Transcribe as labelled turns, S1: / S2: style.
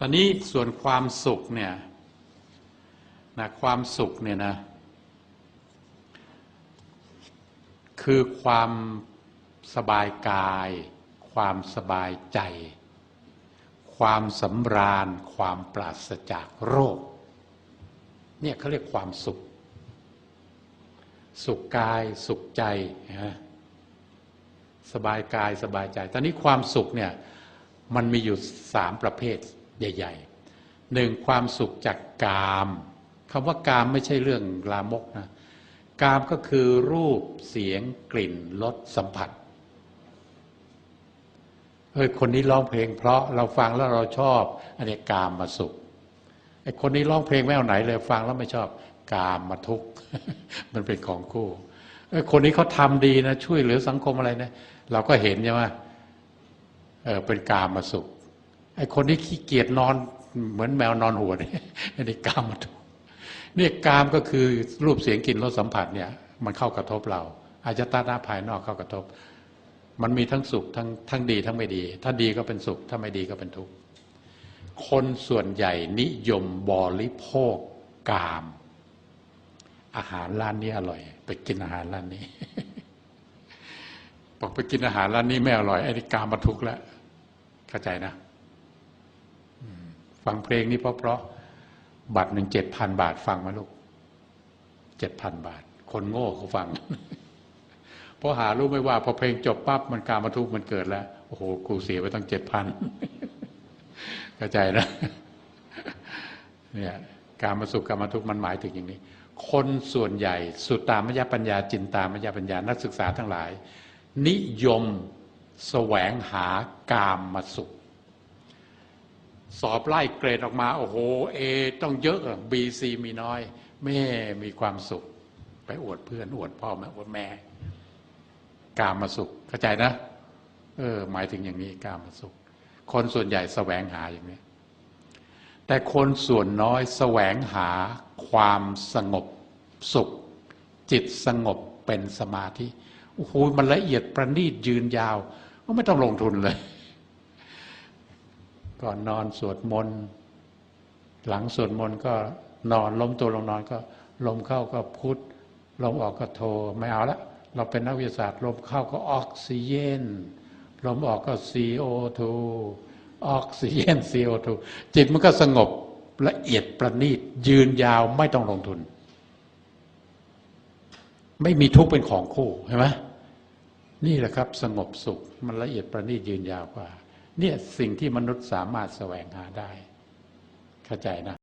S1: ตอนนี้ส่วนความสุขเนี่ยนะความสุขเนี่ยนะ คือความสบายกาย ความสบายใจ ความสำราญ ความปราศจากโรค เนี่ยเขาเรียกความสุข สุขกายสุขใจนะสบายกายสบายใจ ตอนนี้ความสุขเนี่ยมันมีอยู่สามประเภท ใหญ่ๆหนึ่งความสุขจากกามคำว่ากามไม่ใช่เรื่องลามกนะกามก็คือรูปเสียงกลิ่นรสสัมผัสเฮ้ยคนนี้ร้องเพลง เพราะเราฟังแล้วเราชอบอันนี้กามมาสุขไอ้คนนี้ร้องเพลงไม่เอาไหนเลยฟังแล้วไม่ชอบกามมาทุกข์มันเป็นของคู่เอ้คนนี้เขาทำดีนะ ช่วยเหลือสังคมอะไรนะเราก็เห็นใช่ไหมเออเป็นกามมาสุข ไอ้คนที่ขี้เกียจนอนเหมือนแมวนอนหัวเนี่ยอันนี้กามมาทุกข์เนี่ยกามก็คือรูปเสียงกลิ่นรสสัมผัสเนี่ย มันเข้ากระทบเราอาจจะตาหน้าภายนอกเข้ากระทบ มันมีทั้งสุขทั้งทั้งดีทั้งไม่ดี ถ้าดีก็เป็นสุข ถ้าไม่ดีก็เป็นทุกข์คนส่วนใหญ่นิยมบริโภคกาม อาหารร้านนี้อร่อย ไปกินอาหารร้านนี้บอกไปกินอาหารร้านนี้ไม่อร่อยไอ้นี่กามมาทุกข์แล้วเข้าใจนะ ฟังเพลงนี้เพราะๆบัตรหนึ่งเจ็ดพันบาทฟังไหมลูกเจ็ดพันบาท คนโง่เขาฟัง เพราะหารู้ไม่ว่าพอเพลงจบปั๊บมันการมาทุกมันเกิดแล้ว โอ้โหกูเสียไปตั้งเจ็ดพันเข้าใจนะเนี่ยการมาสุขการมาทุกมันหมายถึงอย่างนี้ คนส่วนใหญ่ สุตตามยปัญญา จินตามยปัญญานักศึกษาทั้งหลาย นิยมแสวงหากามมาสุข สอบไล่เกรดออกมา โอ้โหเอต้องเยอะบีซีมีน้อยแม่มีความสุข ไปอวดเพื่อนอวดพ่อแม่อวดแม่ กามาสุขเข้าใจนะเออหมายถึงอย่างนี้กามมาสุข คนส่วนใหญ่แสวงหาอย่างนี้ แต่คนส่วนน้อยแสวงหาความสงบสุข จิตสงบเป็นสมาธิโอ้โหมันละเอียดประณีตยืนยาว ก็ไม่ต้องลงทุนเลย ก่อนนอนสวดมนต์หลังสวดมนต์ก็นอนล้มตัวลงนอนก็ลมเข้าก็พุทลมออกก็โทไม่เอาละเราเป็นนักวิทยาศาสตร์ลมเข้าก็ออกซิเจนลมออกก็ CO2 ออกซิเจน CO2 จิตมันก็สงบละเอียดประณีตยืนยาวไม่ต้องลงทุน ไม่มีทุกข์เป็นของคู่เห็นไหมนี่แหละครับ สงบสุขมันละเอียดประณีตยืนยาวกว่า เนี่ยสิ่งที่มนุษย์สามารถแสวงหาได้ เข้าใจนะ